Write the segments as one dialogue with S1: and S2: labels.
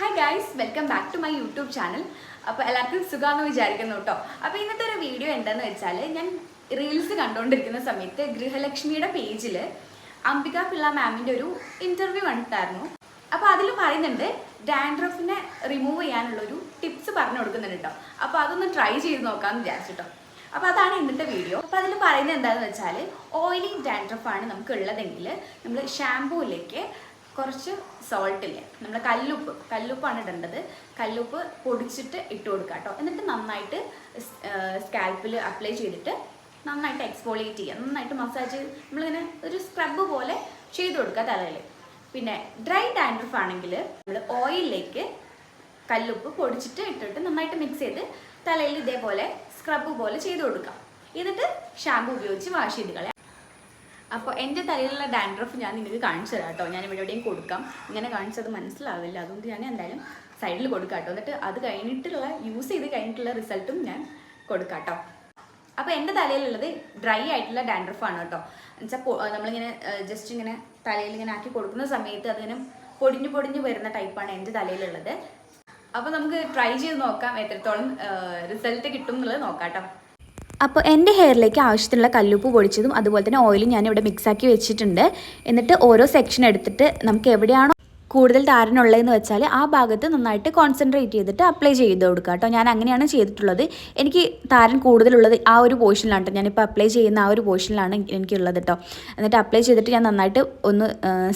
S1: Hi guys welcome back to my YouTube channel അപ്പോൾ എല്ലാവർക്കും സുഖമാണെന്ന് വിചാരിക്കുന്നു കേട്ടോ. അപ്പോൾ ഇന്നത്തെ ഒരു വീഡിയോ എന്താണെന്ന് വെച്ചാൽ ഞാൻ റീൽസ് കണ്ടുകൊണ്ടിരിക്കുന്ന സമയത്ത് ഗൃഹലക്ഷ്മിയുടെ പേജിൽ അംബിക പിള്ള മാമിന്റെ ഒരു ഇന്റർവ്യൂ കണ്ടിട്ടായിരുന്നു. അപ്പോൾ അതിൽ പറയുന്നുണ്ട് ഡാൻഡ്രഫിനെ റിമൂവ് ചെയ്യാനുള്ളൊരു ടിപ്സ് പറഞ്ഞു കൊടുക്കുന്നുണ്ട് കേട്ടോ അപ്പോൾ അതൊന്ന് ട്രൈ ചെയ്ത് നോക്കാമെന്ന് വിചാരിച്ചിട്ടോ അപ്പോൾ അതാണ് ഇന്നത്തെ വീഡിയോ അപ്പോൾ അതിൽ പറയുന്നത് എന്താണെന്ന് വെച്ചാൽ ഓയിലി ഡാൻഡ്രഫാണ് നമുക്ക് ഉള്ളതെങ്കിൽ നമ്മൾ ഷാമ്പൂയിലേക്ക് കുറച്ച് സോൾട്ട് ഇല്ലേ? നമ്മൾ കല്ലുപ്പ് കല്ലുപ്പാണ് ഇടേണ്ടത്. കല്ലുപ്പ് പൊടിച്ചിട്ട് ഇട്ട് കൊടുക്കുക കേട്ടോ എന്നിട്ട് നന്നായിട്ട് സ്കാൽപ്പിൽ അപ്ലൈ ചെയ്തിട്ട് നന്നായിട്ട് എക്സ്പോളിയേറ്റ് ചെയ്യുക നന്നായിട്ട് മസാജ് നമ്മളിങ്ങനെ ഒരു സ്ക്രബ് പോലെ ചെയ്ത് കൊടുക്കുക തലയിൽ. പിന്നെ ഡ്രൈ ഡാൻഡ്രഫ് ആണെങ്കിൽ നമ്മൾ ഓയിലിലേക്ക് കല്ലുപ്പ് പൊടിച്ചിട്ട് ഇട്ടിട്ട് നന്നായിട്ട് മിക്സ് ചെയ്ത് തലയിൽ ഇതേപോലെ സ്ക്രബ് പോലെ ചെയ്ത് കൊടുക്കാം. എന്നിട്ട് ഷാമ്പു ഉപയോഗിച്ച് വാഷ് ചെയ്ത് കളയാം. അപ്പോൾ എന്റെ തലയിലുള്ള ഡാൻഡ്രഫ് ഞാൻ നിങ്ങൾക്ക് കാണിച്ചു തരാം കേട്ടോ. ഞാൻ ഇവിടെ എവിടെയും കൊടുക്കാം. ഇങ്ങനെ കാണിച്ചത് മനസ്സിലാവില്ല. അതുകൊണ്ട് ഞാൻ എന്തായാലും സൈഡിൽ കൊടുക്കാം കേട്ടോ. എന്നിട്ട് അത് കഴിഞ്ഞിട്ടുള്ള യൂസ് ചെയ്ത് കഴിഞ്ഞിട്ടുള്ള റിസൾട്ടും ഞാൻ കൊടുക്കാം കേട്ടോ. അപ്പോൾ എന്റെ തലയിലുള്ളത് ഡ്രൈ ആയിട്ടുള്ള ഡാൻഡ്രഫ് ആണ് കേട്ടോ. എന്നുവെച്ചാൽ നമ്മളിങ്ങനെ ജസ്റ്റ് ഇങ്ങനെ തലയിൽ ഇങ്ങനെ ആക്കി കൊടുക്കുന്ന സമയത്ത് അതിങ്ങനെ പൊടിഞ്ഞു പൊടിഞ്ഞു വരുന്ന ടൈപ്പാണ് എന്റെ തലയിലുള്ളത്. അപ്പോൾ നമുക്ക് ട്രൈ ചെയ്ത് നോക്കാം എത്രത്തോളം റിസൾട്ട് കിട്ടും എന്നുള്ളത് നോക്കാം കേട്ടോ.
S2: അപ്പോൾ എന്റെ ഹെയറിലേക്ക് ആവശ്യത്തിനുള്ള കല്ലുപ്പ് പൊടിച്ചതും അതുപോലെ തന്നെ ഓയിലും ഞാൻ ഇവിടെ മിക്സാക്കി വെച്ചിട്ടുണ്ട്. എന്നിട്ട് ഓരോ സെക്ഷൻ എടുത്തിട്ട് നമുക്ക് എവിടെയാണോ കൂടുതൽ താരനുള്ളതെന്ന് വെച്ചാൽ ആ ഭാഗത്ത് നന്നായിട്ട് കോൺസെൻട്രേറ്റ് ചെയ്തിട്ട് അപ്ലൈ ചെയ്ത് കൊടുക്കുക കേട്ടോ. ഞാൻ അങ്ങനെയാണ് ചെയ്തിട്ടുള്ളത്. എനിക്ക് താരൻ കൂടുതലുള്ളത് ആ ഒരു പോർഷനിലാണ് കേട്ടോ. ഞാനിപ്പോൾ അപ്ലൈ ചെയ്യുന്ന ആ ഒരു പോർഷനിലാണ് എനിക്കുള്ളത് കേട്ടോ. എന്നിട്ട് അപ്ലൈ ചെയ്തിട്ട് ഞാൻ നന്നായിട്ട് ഒന്ന്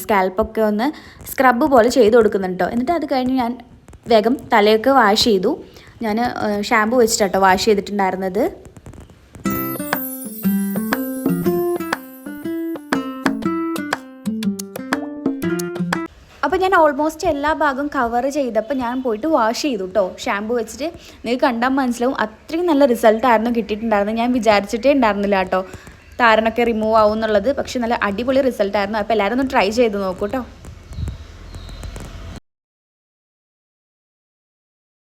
S2: സ്കാൽപ്പൊക്കെ ഒന്ന് സ്ക്രബ് പോലെ ചെയ്ത് കൊടുക്കുന്നുണ്ട് കേട്ടോ. എന്നിട്ട് അത് കഴിഞ്ഞ് ഞാൻ വേഗം തലയൊക്കെ വാഷ് ചെയ്തു. ഞാൻ ഷാമ്പു വെച്ചിട്ടാട്ടോ വാഷ് ചെയ്തിട്ടുണ്ടായിരുന്നത്. അപ്പോൾ ഞാൻ ഓൾമോസ്റ്റ് എല്ലാ ഭാഗവും കവർ ചെയ്തപ്പോൾ ഞാൻ പോയിട്ട് വാഷ് ചെയ്തു കേട്ടോ ഷാമ്പു വെച്ചിട്ട്. നിങ്ങൾക്ക് കണ്ടാൽ മനസ്സിലാവും. അത്രയും നല്ല റിസൾട്ടായിരുന്നു കിട്ടിയിട്ടുണ്ടായിരുന്നത്. ഞാൻ വിചാരിച്ചിട്ടേ ഉണ്ടായിരുന്നില്ല കേട്ടോ താരനൊക്കെ റിമൂവ് ആവും എന്നുള്ളത് പക്ഷേ നല്ല അടിപൊളി റിസൾട്ടായിരുന്നു അപ്പോൾ എല്ലാവരും ഒന്ന് ട്രൈ ചെയ്ത് നോക്കൂ കേട്ടോ